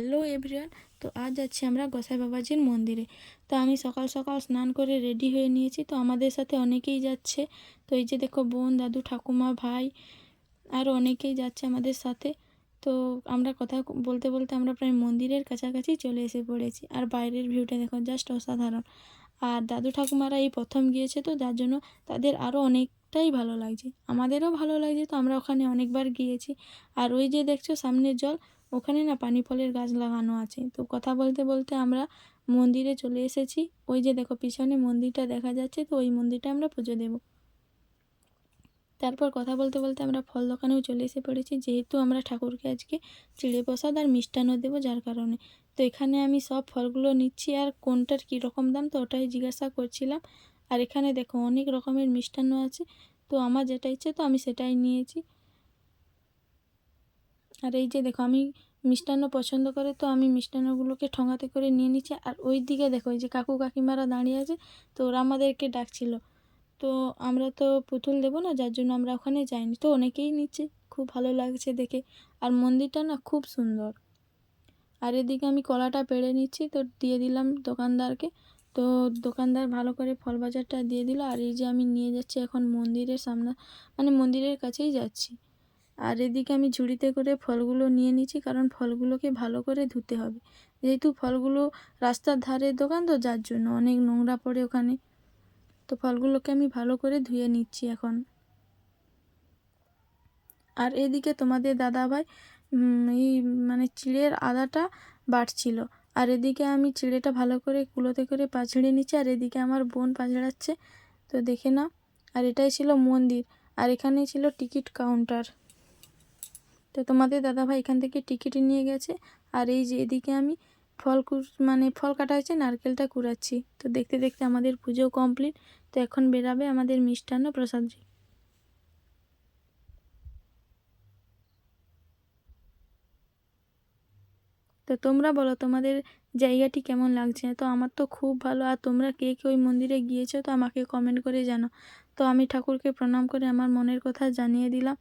Hello everyone, তো আজ যাচ্ছি আমরা গোসাই বাবাজির মন্দিরে। তো আমি সকাল সকাল স্নান করে রেডি হয়ে নিয়েছি, তো আমাদের সাথে অনেকেই যাচ্ছে। তো এই যে দেখো বোন, দাদু, ঠাকুমা, ভাই আরও অনেকেই যাচ্ছে আমাদের সাথে। তো আমরা কথা বলতে বলতে আমরা প্রায় মন্দিরের কাছাকাছি চলে এসে পড়েছি, আর বাইরের ভিউটা দেখো জাস্ট অসাধারণ। আর দাদু, ঠাকুমারা এই প্রথম গিয়েছে, তো যার জন্য তাদের আরও অনেকটাই ভালো লাগছে। আমাদেরও ভালো লাগছে, তো আমরা ওখানে অনেকবার গিয়েছি। আর ওই যে দেখছ সামনের জল ওখানে না পানি ফলের গাছ লাগানো আছে। তো কথা বলতে বলতে আমরা মন্দিরে চলে এসেছি। ওই যে দেখো পিছনে মন্দিরটা দেখা যাচ্ছে, তো ওই মন্দিরটা আমরা পুজো দেব। তারপর কথা বলতে বলতে আমরা ফল দোকানেও চলে এসে পড়েছি। যেহেতু আমরা ঠাকুরকে আজকে চিড়ে প্রসাদ আর মিষ্টান্ন দেবো, যার কারণে। তো এখানে আমি সব ফলগুলো নিচ্ছি আর কোনটার কী রকম দাম, তো ওটাই জিজ্ঞাসা করছিলাম। আর এখানে দেখো অনেক রকমের মিষ্টান্ন আছে। তো আমার যেটা ইচ্ছে, তো আমি সেটাই নিয়েছি। আর এই যে দেখো আমি মিষ্টান্ন পছন্দ করে, তো আমি মিষ্টান্নগুলোকে ঠোঙাতে করে নিয়ে নিচ্ছি। আর ওই দিকে দেখো যে কাকু কাকিমারা দাঁড়িয়ে আছে, তো ওরা আমাদেরকে ডাকছিল। তো আমরা তো পুতুল দেবো না, যার জন্য আমরা ওখানে যাইনি। তো অনেকেই নিচ্ছে, খুব ভালো লাগছে দেখে। আর মন্দিরটা না খুব সুন্দর। আর এদিকে আমি কলাটা পেড়ে নিচ্ছি, তো দিয়ে দিলাম দোকানদারকে। তো দোকানদার ভালো করে ফল বাজারটা দিয়ে দিল। আর এই যে আমি নিয়ে যাচ্ছি এখন মন্দিরের সামনে মানে মন্দিরের কাছেই যাচ্ছি। আর এদিকে আমি ঝুড়িতে করে ফলগুলো নিয়ে নিচ্ছি, কারণ ফলগুলোকে ভালো করে ধুতে হবে। যেহেতু ফলগুলো রাস্তার ধারের দোকান, তো যার জন্য অনেক নোংরা পড়ে ওখানে। তো ফলগুলোকে আমি ভালো করে ধুয়ে নিচ্ছি এখন। আর এদিকে তোমাদের দাদা ভাই এই মানে চিড়ের আদাটা বাটছিল আর এদিকে আমি চিড়েটা ভালো করে কুলোতে করে পাছড়ে নিচ্ছি, আর এদিকে আমার বোন পাছড়াচ্ছে তো দেখে নাও, আর এটাই ছিল মন্দির। আর এখানেই ছিল টিকিট কাউন্টার। তো তোমাদের দাদাভাই এখান থেকে টিকিট নিয়ে গেছে। আর এই যে এদিকে আমি ফল মানে ফল কাটা হয়েছে, নারকেলটা কুড়াচ্ছি। তো দেখতে দেখতে আমাদের পুজো কমপ্লিট। তো এখন বেরাবে আমাদের মিষ্টান্ন প্রসাদজি। তো তোমরা বলো, তোমাদের জায়গাটি কেমন লাগছে? তো আমার তো খুব ভালো। আর তোমরা কে কে ওই মন্দিরে গিয়েছো, তো আমাকে কমেন্ট করে জানো তো আমি ঠাকুরকে প্রণাম করে আমার মনের কথা জানিয়ে দিলাম।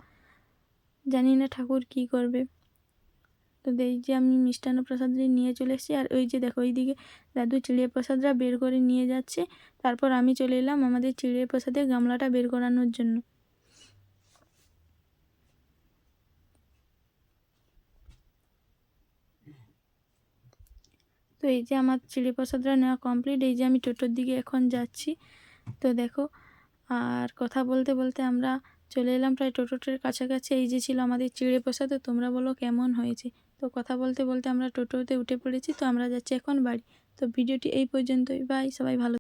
জানি না ঠাকুর কি করবে। তো এই যে আমি মিষ্টান্ন প্রসাদ নিয়ে চলে এসেছি, আর ওই যে দেখো ওইদিকে দাদু চিড়িয়া প্রসাদরা বের করে নিয়ে যাচ্ছে। তারপর আমি চলে এলাম আমাদের চিড়িয়া প্রসাদের গামলাটা বের করানোর জন্য। তো এই যে আমার চিড়ে প্রসাদটা নেওয়া কমপ্লিট, এই যে আমি টোটোর দিকে এখন যাচ্ছি। তো দেখো, আর কথা বলতে বলতে আমরা চলে এলাম প্রায় টোটোটার কাছাকাছি। এই যে ছিল আমাদের চিড়ে প্রসাদ তোমরা বলো কেমন হয়েছে? তো কথা বলতে বলতে আমরা টোটোতে উঠে পড়েছি, তো আমরা যাচ্ছি এখন বাড়ি। তো ভিডিওটি এই পর্যন্তই। বাই সবাই ভালো